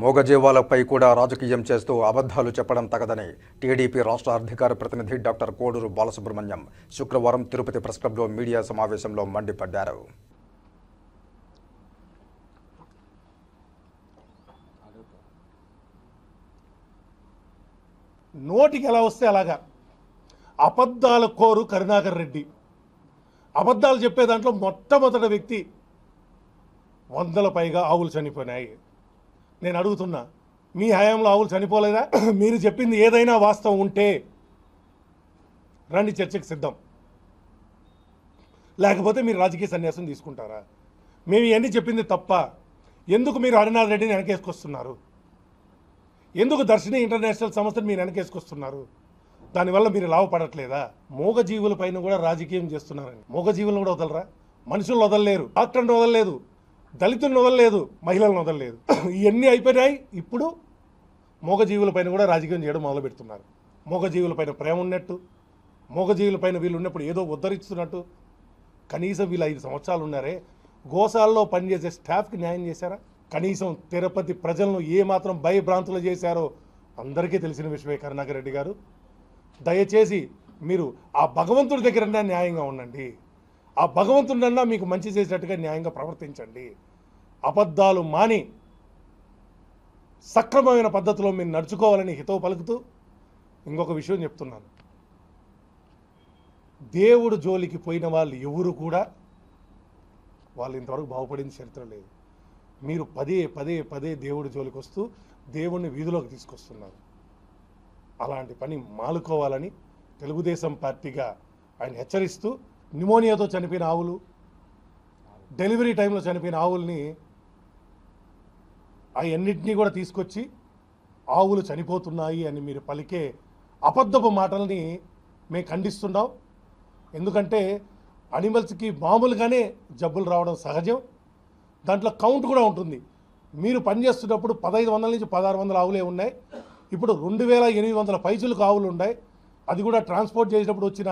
మోగజీవాలపై కూడా రాజకీయం చేస్తూ అబద్ధాలు చెప్పడం తగదని టీడీపీ రాష్ట్ర అధికార ప్రతినిధి డాక్టర్ కోడూరు బాలసుబ్రహ్మణ్యం శుక్రవారం తిరుపతి ప్రెస్ క్లబ్లో మీడియా సమావేశంలో మండిపడ్డారు. నోటికి ఎలా వస్తే అలాగా? అబద్ధాల కోరు కరుణాకర్ రెడ్డి. అబద్ధాలు చెప్పే దాంట్లో మొట్టమొదటి వ్యక్తి వందల పైగా ఆవులు చనిపోయినాయి. నేను అడుగుతున్నా మీ హయాంలో ఆవులు చనిపోలేదా? మీరు చెప్పింది ఏదైనా వాస్తవం ఉంటే రండి చర్చకు సిద్ధం. లేకపోతే మీరు రాజకీయ సన్యాసం తీసుకుంటారా? మేము ఇవన్నీ చెప్పింది తప్ప ఎందుకు మీరు హరినాథ్ రెడ్డిని వెనకేసుకొస్తున్నారు? ఎందుకు దర్శిని ఇంటర్నేషనల్ సంస్థను మీరు వెనకేసుకొస్తున్నారు? దానివల్ల మీరు లాభపడట్లేదా? మూగజీవుల పైన కూడా రాజకీయం చేస్తున్నారని. మూగజీవులను కూడా వదలరా? మనుషులను వదలలేరు. డాక్టర్ని వదలలేదు. దళితులను వదలలేదు మహిళలను వదలలేదు. ఇవన్నీ అయిపోయినాయి. ఇప్పుడు మూగజీవులపైన కూడా రాజకీయం చేయడం మొదలు పెడుతున్నారు మూగజీవులపైన ప్రేమ ఉన్నట్టు మూగజీవుల పైన వీళ్ళు ఉన్నప్పుడు ఏదో ఉద్ధరిస్తున్నట్టు. కనీసం వీళ్ళు ఐదు సంవత్సరాలు ఉన్నారే. గోశాలలో పనిచేసే స్టాఫ్కి న్యాయం చేశారా? కనీసం తిరుపతి ప్రజలను ఏ మాత్రం భయభ్రాంతులు చేశారో అందరికీ తెలిసిన విషయమే కరుణాకర్ రెడ్డి గారు. దయచేసి మీరు ఆ భగవంతుడి దగ్గరనే న్యాయంగా ఉండండి. ఆ భగవంతుడన్నా మీకు మంచి చేసేటట్టుగా న్యాయంగా ప్రవర్తించండి. అబద్ధాలు మాని సక్రమమైన పద్ధతిలో మీరు నడుచుకోవాలని హితవు పలుకుతూ ఇంకొక విషయం చెప్తున్నాను. దేవుడు జోలికి పోయిన వాళ్ళు ఎవరు కూడా వాళ్ళు ఇంతవరకు బాగుపడిన చరిత్ర లేదు. మీరు పదే పదే పదే దేవుడి జోలికి వస్తూ దేవుణ్ణి వీధిలోకి తీసుకొస్తున్నారు. అలాంటి పని మాలుకోవాలని తెలుగుదేశం పార్టీగా ఆయన హెచ్చరిస్తూ న్యూమోనియాతో చనిపోయిన ఆవులు డెలివరీ టైంలో చనిపోయిన ఆవుల్ని అవన్నింటినీ కూడా తీసుకొచ్చి ఆవులు చనిపోతున్నాయి అని మీరు పలికే అబద్ధపు మాటల్ని మేము ఖండిస్తున్నాం ఎందుకంటే అనిమల్స్కి మామూలుగానే జబ్బులు రావడం సహజం. దాంట్లో కౌంట్ కూడా ఉంటుంది. మీరు పనిచేస్తున్నప్పుడు పదహైదు వందల నుంచి పదహారు వందల ఆవులే ఉన్నాయి. ఇప్పుడు రెండు వేల ఎనిమిది వందల పైచులకు ఆవులు ఉన్నాయి. అది కూడా ట్రాన్స్పోర్ట్ చేసినప్పుడు వచ్చిన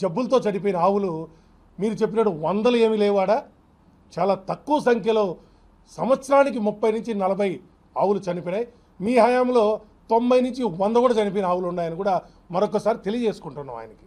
జబ్బులతో చనిపోయిన ఆవులు మీరు చెప్పినట్టు వందలు ఏమి లేవాడా? చాలా తక్కువ సంఖ్యలో సంవత్సరానికి ముప్పై నుంచి నలభై ఆవులు చనిపోయినాయి. మీ హయాంలో తొంభై నుంచి వంద కూడా చనిపోయిన ఆవులు ఉన్నాయని కూడా మరొకసారి తెలియజేసుకుంటున్నాం ఆయనకి.